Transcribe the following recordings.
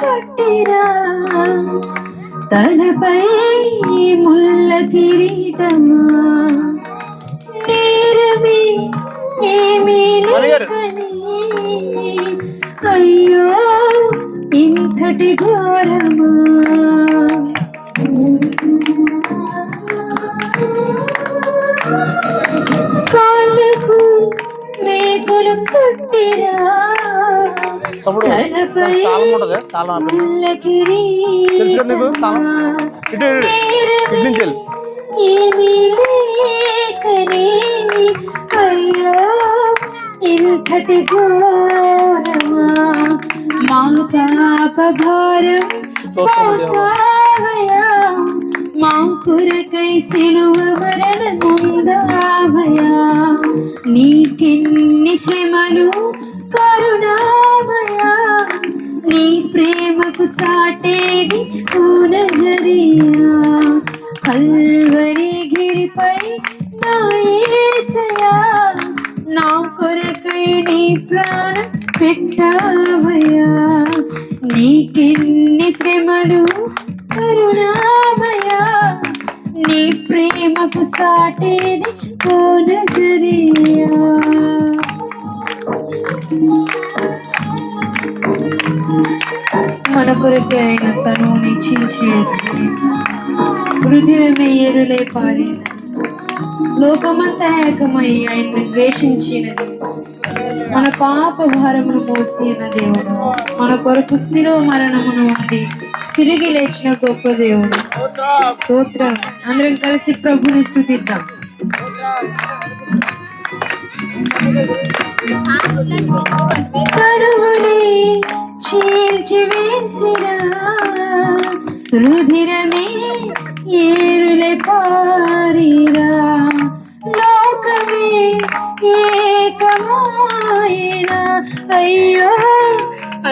కొట్టిరా. తలపై ముళ్ళ కిరీటమా? నేరమే ఏమీ అయ్యో ఇంతటి ఘోరమా? కాళ్ళకు మేకులు కొట్టిరా. తలపై తాళం ఉంటది తాళం తెలుసు కదా నీకు? తాళం. ఇటు ఇటు, నుంచి వెళ్ళి. ఇంతటి ఘోరమా? మా పాప భారం. మోసావయా మా కొరకై సిలువ మరణ ముందావయా నీకెన్ని శ్రమలు కరుణామయా నీ ప్రేమకు సాటేది నజరియా కల్వరి గిరిపై నా నా కొరకై నీ ప్రాణం పెట్టావయ్యా నీకెన్ని శ్రమలు కరుణామయా నీ ప్రేమకు సాటేది కొరకే ఆయన తను నిశ్చయించేసి హృదయమే ఎరులే పారిన. లోకమంతా ఏకమై ఆయన్ని ద్వేషించినది. మన పాప భారమును మోసిన దేవుడు. మన కొరకు శిలో మరణమును ఉంది తిరిగి లేచిన గొప్ప దేవుడు. స్తోత్రం. అందరం కలిసి ప్రభుని స్థుతిద్దాం. కరువుని చీల్చి వేసిరా రుధిరమే ఏరులే పారిరా. లోకమే ఏకమాయన. అయ్యో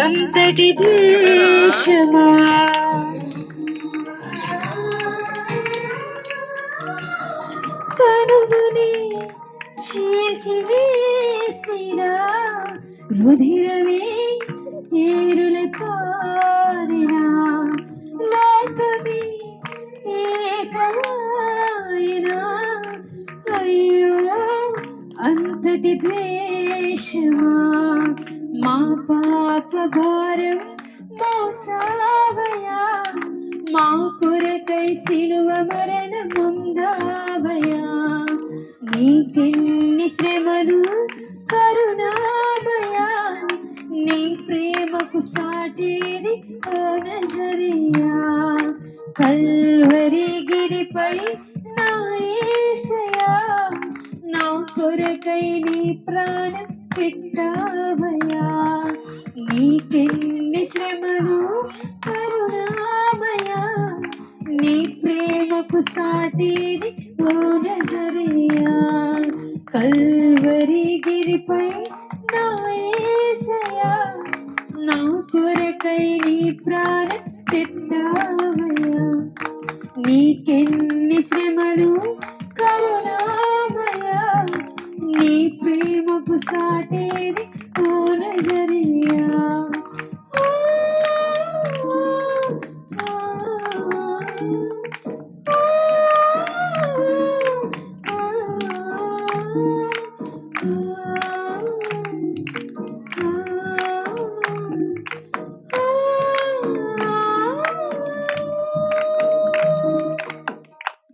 అంతటి దేశమా. కనుగుని చీల్చి వేసిరా రుధిరమే ఏరుల పారినా. లోకమే ఏకమాయనా అయ్యో అంతటి ద్వేషమా? మా పాప భారం మోసావయా? మా కొరకై సిలువ మరణ ముందావయా నీకెన్ని శ్రమలు కరుణామయా? నీ ప్రేమకు సాటేది ఓ నజరియా కల్వరి గిరిపై నా కొరకై నీ ప్రాణం పెట్టావయా నీకెన్ని శ్రమలు కరుణామయా నీ ప్రేమకు సాటిది ఓ నజరియా కల్వరి గిరిపై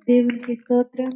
దేవునికి స్తోత్రం